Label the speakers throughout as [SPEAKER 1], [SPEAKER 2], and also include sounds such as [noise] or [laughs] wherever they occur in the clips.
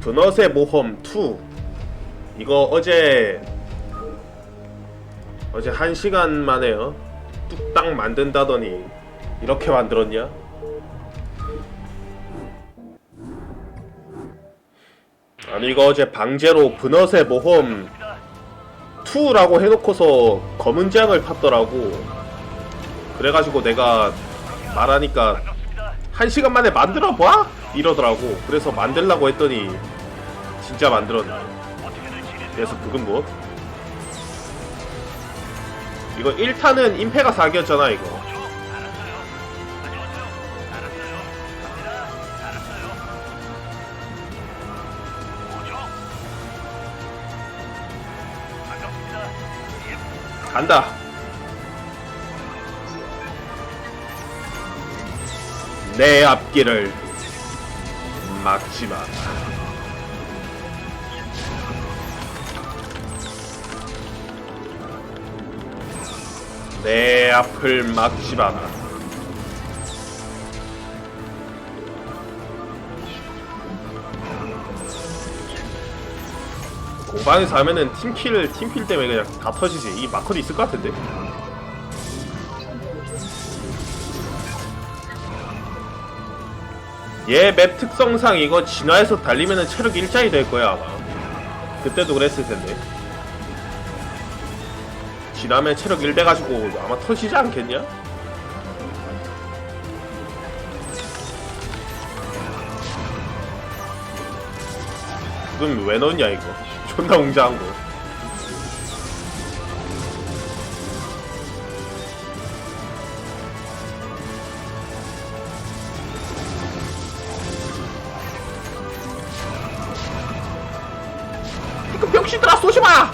[SPEAKER 1] 브넛의 모험 2 이거 어제 어제 한 시간 만에요. 뚝딱 만든다더니 이렇게 만들었냐? 아니 이거 어제 방제로 브넛의 모험 2라고 해놓고서 검은 재앙을 탔더라고. 그래가지고 내가 말하니까 한 시간 만에 만들어 봐 이러더라고. 그래서 만들라고 했더니 진짜 만들었네. 그래서 그건 뭐 이거 1탄은 임페가 사기였잖아 이거. 간다. 내 앞길을 막지 마. 내 앞을 막지 마라. 공방에서 하면은 팀킬, 팀킬 때문에 그냥 다 터지지. 이 마커도 있을 것 같은데? 얘 맵 특성상 이거 진화해서 달리면은 체력 일자리 될 거야 아마. 그때도 그랬을 텐데. 진화면 체력 1 돼가지고 아마 터지지 않겠냐? 그럼 왜 넣냐 이거? [laughs] 존나 웅장한 거 마!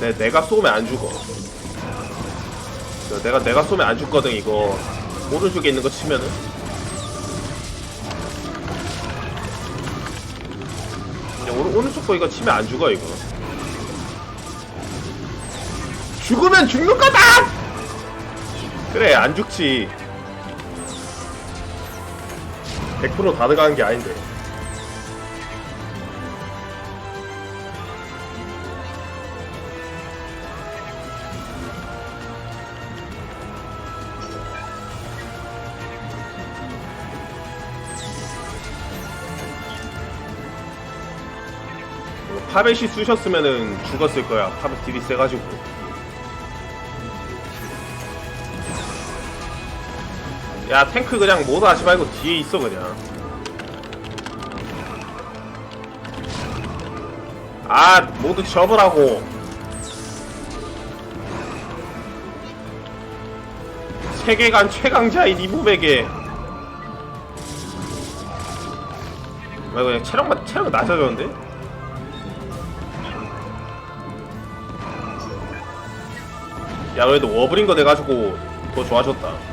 [SPEAKER 1] 내 내가 쏘면 안 죽어. 저 내가 내가 쏘면 안 죽거든 이거. 오른쪽에 있는 거 치면은. 오른 오른쪽 거 이거 치면 안 죽어 이거. 죽으면 죽는 거다! 그래, 안 죽지. 100%다 들어가는 게 아닌데. 파벳이 쑤셨으면은 죽었을 거야. 파벳 딜이 세가지고. 야 탱크 그냥 모두 하지 말고 뒤에 있어 그냥. 아 모두 접으라고. 세계관 최강자인 이부백에. 아 그냥 체력만 체력 낮아졌는데? 야 그래도 워브린 거 돼가지고 더 좋아졌다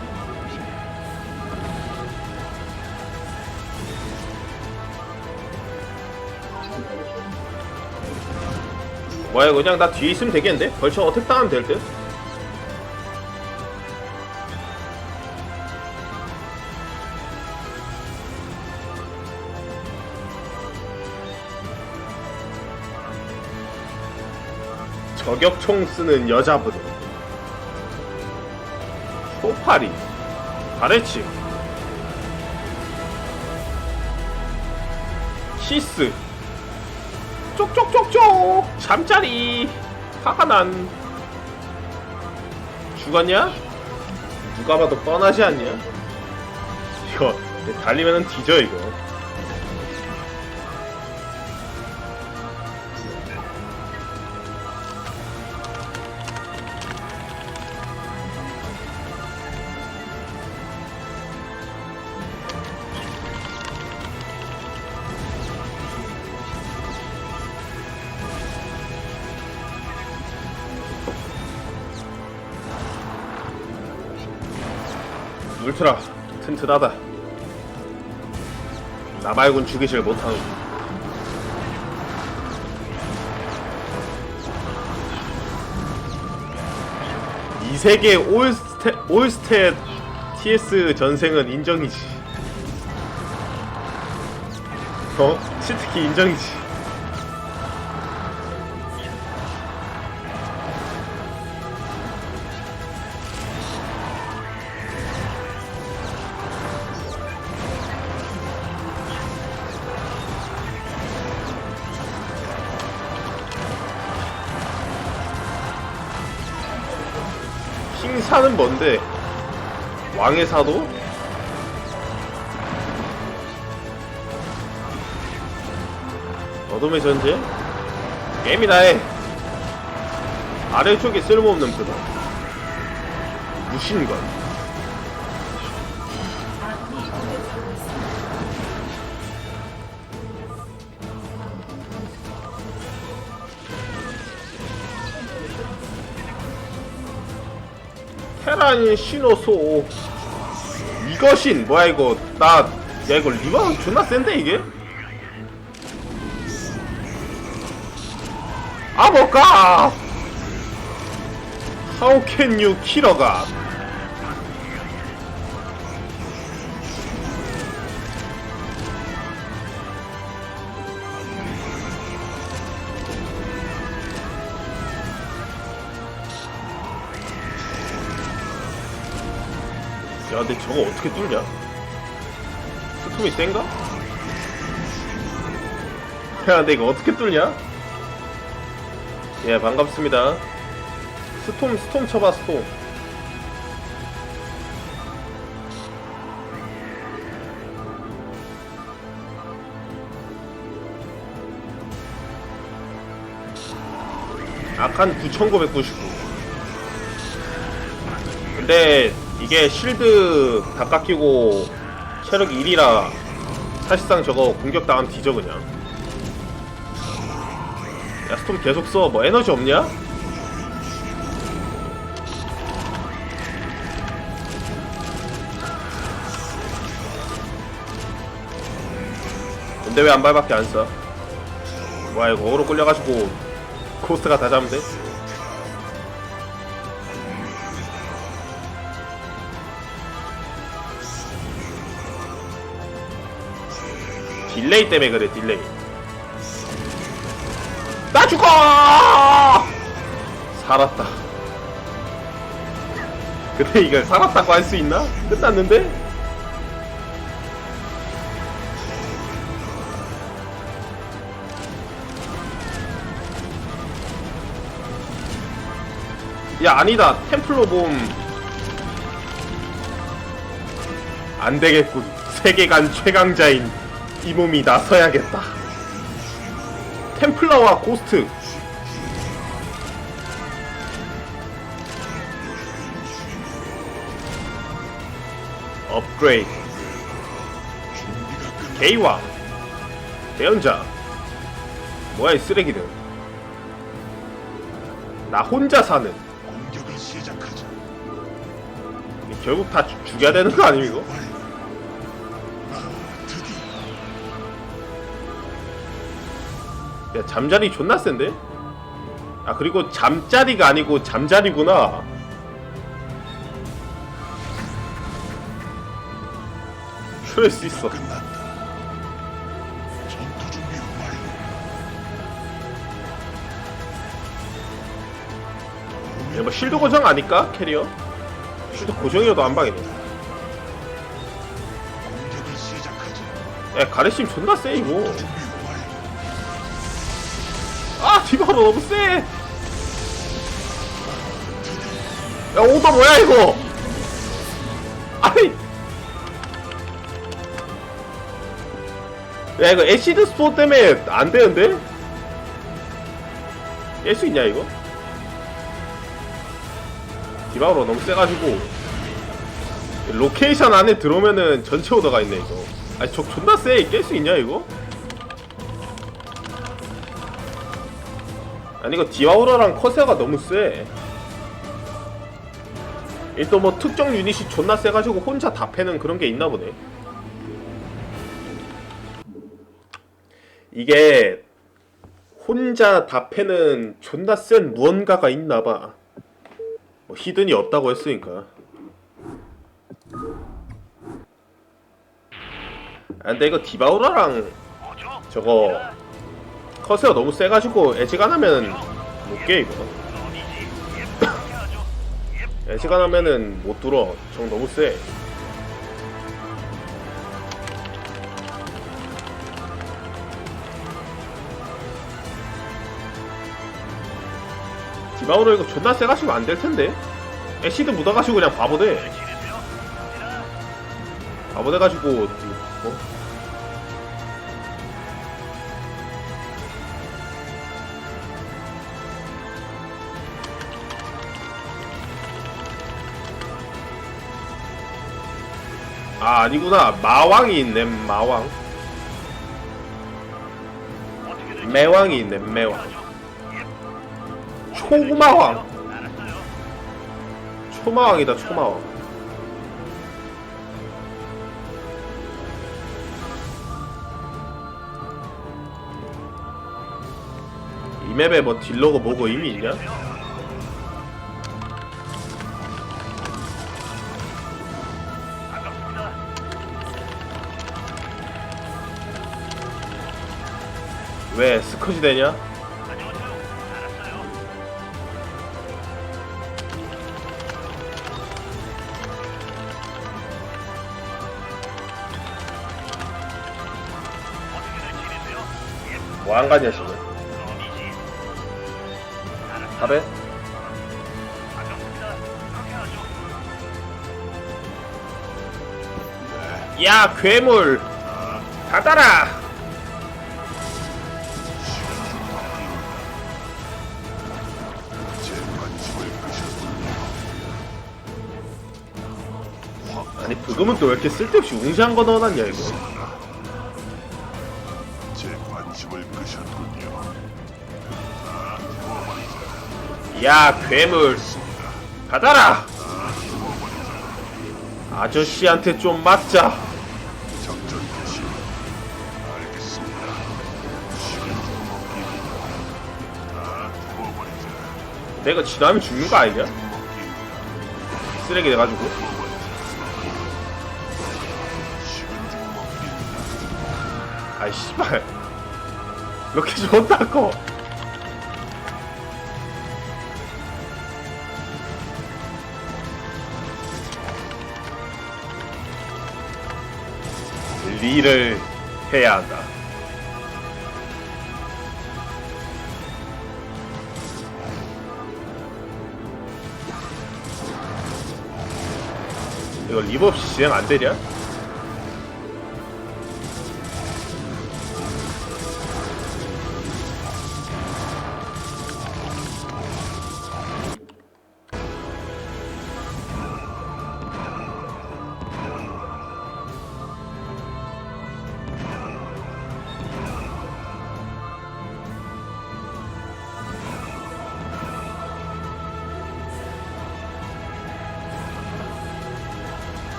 [SPEAKER 1] 뭐야 그냥 나 뒤에 있으면 되겠는데? 벌써 어택 당하면 될 듯? 저격총 쓰는 여자분 소파리 바레치 시스 쪽쪽쪽쪽 잠자리 화가 난 죽었냐? 누가 봐도 뻔하지 않냐? 이거 달리면은 뒤져 이거 튼튼하다 나 말곤 죽이질 못하는 이 세계 올스테 올스탯 TS 전생은 인정이지. 어? 치트키 인정이지. 사는 뭔데? 왕의 사도? 어둠의 전쟁? 게임이다 해 아래쪽에 쓸모없는 부담 무신관 테라닌 신호소. 이것인 뭐야 이거. 나 야 이거 리바 존나 센데 이게? 아 뭘까? How can you kill a god 근데 저거 어떻게 뚫냐 스톰이 센가? 야 근데 이거 어떻게 뚫냐? 예 반갑습니다 스톰 스톰 쳐봐 스톰 악한 9999 근데 이게 실드 다 깎이고 체력 1이라 사실상 저거 공격당하면 뒤져 그냥 야 스톰 계속 써 뭐 에너지 없냐? 근데 왜 안 발밖에 안 써? 뭐야 이거 어그로 끌려가지고 코스트가 다 잡으면 돼? 딜레이 때문에 그래 딜레이. 나 죽어! 살았다. 근데 이걸 살았다고 할 수 있나? 끝났는데? 야 아니다. 템플로 봄 안되겠군. 세계관 최강자인 이 몸이 나서야겠다. 템플러와 고스트. 업그레이드. 개이와 대연자. 뭐야 이 쓰레기들. 나 혼자 사는. 결국 다 죽- 죽여야 되는 거 이거? 야 잠자리 존나 센데? 아 그리고 잠자리가 아니고 잠자리구나 그럴 수 있어
[SPEAKER 2] 끝났다. 전투 준비 완료.
[SPEAKER 1] 야, 뭐 실드 고정 아닐까? 캐리어? 실드 고정이어도 한 방이네
[SPEAKER 2] 공격을 시작하자.
[SPEAKER 1] 야 가레심 존나 세 이거 디바로 너무 세! 야 오더 뭐야 이거! 아이! 야 이거 애시드 스포 때문에 안 되는데? 깰 수 있냐 이거? 디바로 너무 세가지고 로케이션 안에 들어오면은 전체 오더가 있네 이거 아니 저 존나 세! 깰 수 있냐 이거? 아니 이거 디아우라랑 커세가 너무 세. 일단 뭐 특정 유닛이 존나 세가지고 혼자 다 패는 그런 게 있나 보네. 이게 혼자 다 패는 존나 센 무언가가 있나 봐. 뭐 히든이 없다고 했으니까. 아, 근데 이거 디바우라랑 저거 커세가 너무 세가지고 애지간하면 못깨 이거. [coughs] 애지간하면은 못 뚫어. 정 너무 세. 디바우라 이거 존나 세가지고 안 될 텐데. 애시드 묻어가지고 그냥 바보 돼. 바보 돼가지고 뭐 아 아니구나. 마왕이 있네 마왕. 매왕이 있네 매왕. 초마왕. 초마왕이다 초마왕. 이 맵에 뭐 딜러고 뭐고 이미 있냐? 왜 스컷이 되냐? 뭐안 가냐 지금? 답해? 야 괴물 닫아라 브금은 또 왜 이렇게 쓸데없이 웅장한 거 넣어놨냐 이거
[SPEAKER 2] 제 관심을 끄셨군요.
[SPEAKER 1] 야 괴물 닫아라 아저씨한테 좀 맞자
[SPEAKER 2] 작전 개시. 알겠습니다. 시간 좀 먹기입니다. 다 두어버리자.
[SPEAKER 1] 내가 지나면 죽는 거 아니냐? 쓰레기 돼가지고 아이 씨발. 이렇게 좋다고. 리를 해야 한다. 이거 리버 없이 진행 안 되냐?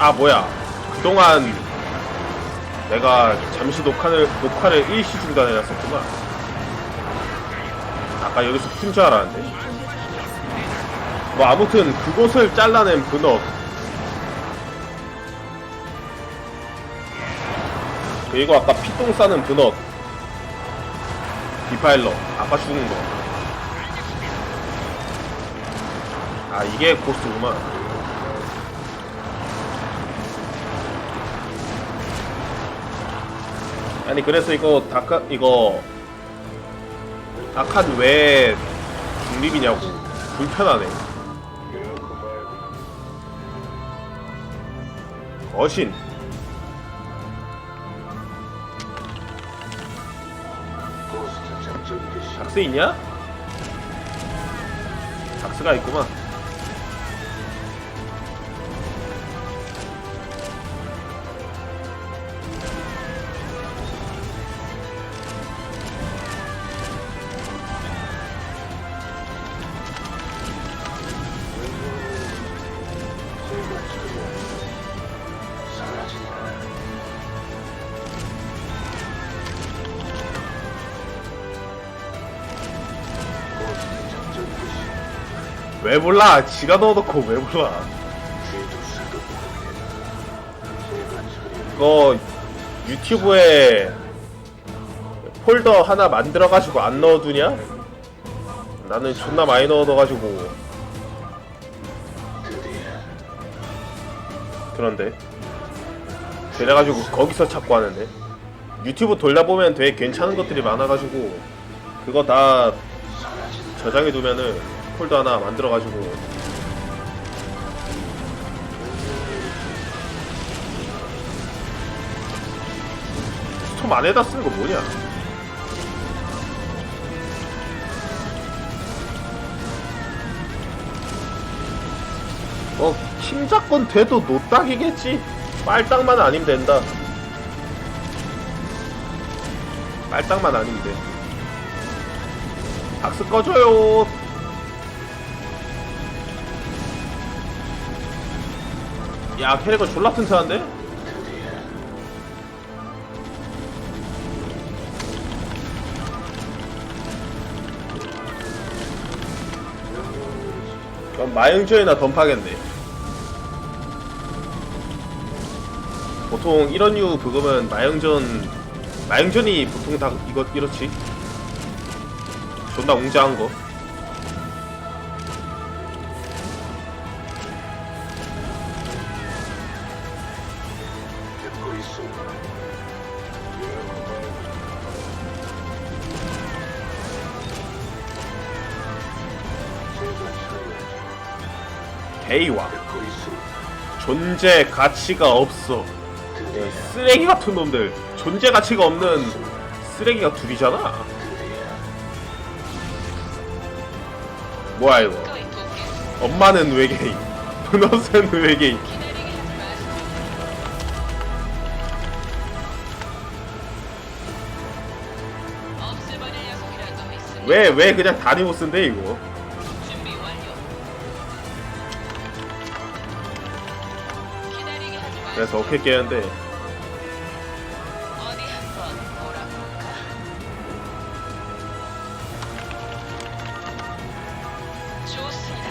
[SPEAKER 1] 아 뭐야. 그동안 내가 잠시 녹화를 녹화를 일시 중단해놨었구나 아까 여기서 푼 줄 알았는데. 뭐 아무튼 그곳을 잘라낸 분업. 그리고 아까 피똥 싸는 분업. 디파일러. 아까 죽은 거 아 이게 고스트구만 아니 그래서 이거 다카 이거 아칸 왜 중립이냐고. 불편하네. 어신. 작스 있냐? 작스가 있구만 왜 몰라? 지가 넣어놓고 왜 몰라? 그거 유튜브에 폴더 하나 만들어가지고 안 넣어두냐? 나는 존나 많이 넣어둬가지고. 그런데? 그래가지고 거기서 찾고 하는데. 유튜브 돌려보면 되게 괜찮은 것들이 많아가지고 그거 다 저장해두면은 폴더 하나 만들어가지고 스톰 안에다 쓰는 거 뭐냐? 어, 팀작권 돼도 노딱이겠지. 빨딱만 아니면 된다. 빨딱만 아니면 돼. 박스 꺼줘요. 야, 캐릭터 졸라 튼튼한데? 그럼 마영전이나 던파겠네. 보통 이런 류 부금은 마영전 마영전이 보통 다 이거 이렇지. 존나 웅장한 거. 존재 가치가 없어. 예, 쓰레기 같은 놈들. 존재 가치가 없는 쓰레기가 둘이잖아. 뭐야 이거? 엄마는 외계인, 분홍은 외계인. 왜 왜 그냥 다니모스인데 이거? 그래서 어떻게 깨는데
[SPEAKER 3] 어디 한번 몰아볼까? 좋습니다.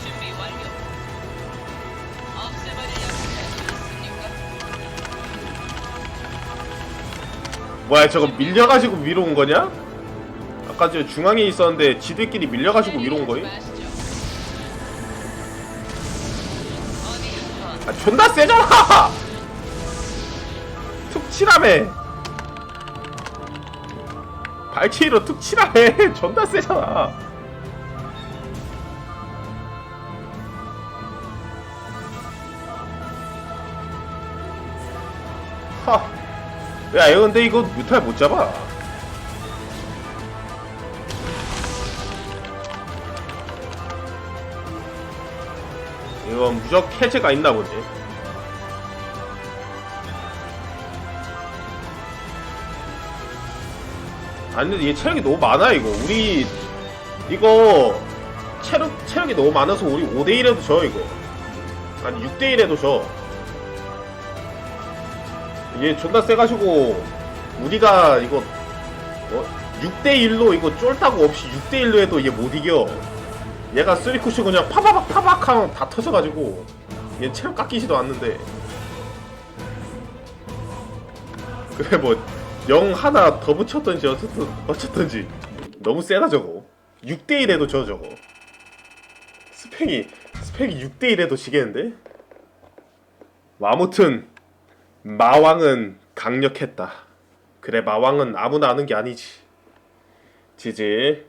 [SPEAKER 3] 준비 완료. 없애버릴 녀석이라도 있습니까?
[SPEAKER 1] 뭐야 저거 밀려가지고 위로 온 거냐? 아까 저 중앙에 있었는데 지들끼리 밀려가지고 위로 온 거임? 존나 세잖아! [laughs] 툭 치라매! 발치로 툭 치라매! [laughs] 존나 세잖아! 하! 야 근데 이거 뮤탈 못 잡아 무적 해제가 있나 보네 아니 근데 얘 체력이 너무 많아 이거. 우리 이거 체력 체력이 너무 많아서 우리 5대 1에도 져 이거. 아니 6대 1에도 져얘 존나 세가지고 우리가 이거 어? 6대 1로 이거 쫄다고 없이 6대 1로 해도 얘 못 이겨 얘가 쓰리쿠시 그냥 파바박 파박 하면 다 터져가지고 얘 체력 깎이지도 않는데. 그래 뭐 영 하나 더 붙였던지 어쨌든 어쨌든지. 너무 세다 저거. 6대1에도 져 저거. 스펙이 스펙이 지게인데 6대1에도 지겠는데? 뭐 아무튼 마왕은 강력했다. 그래 마왕은 아무나 아는 게 아니지. 지지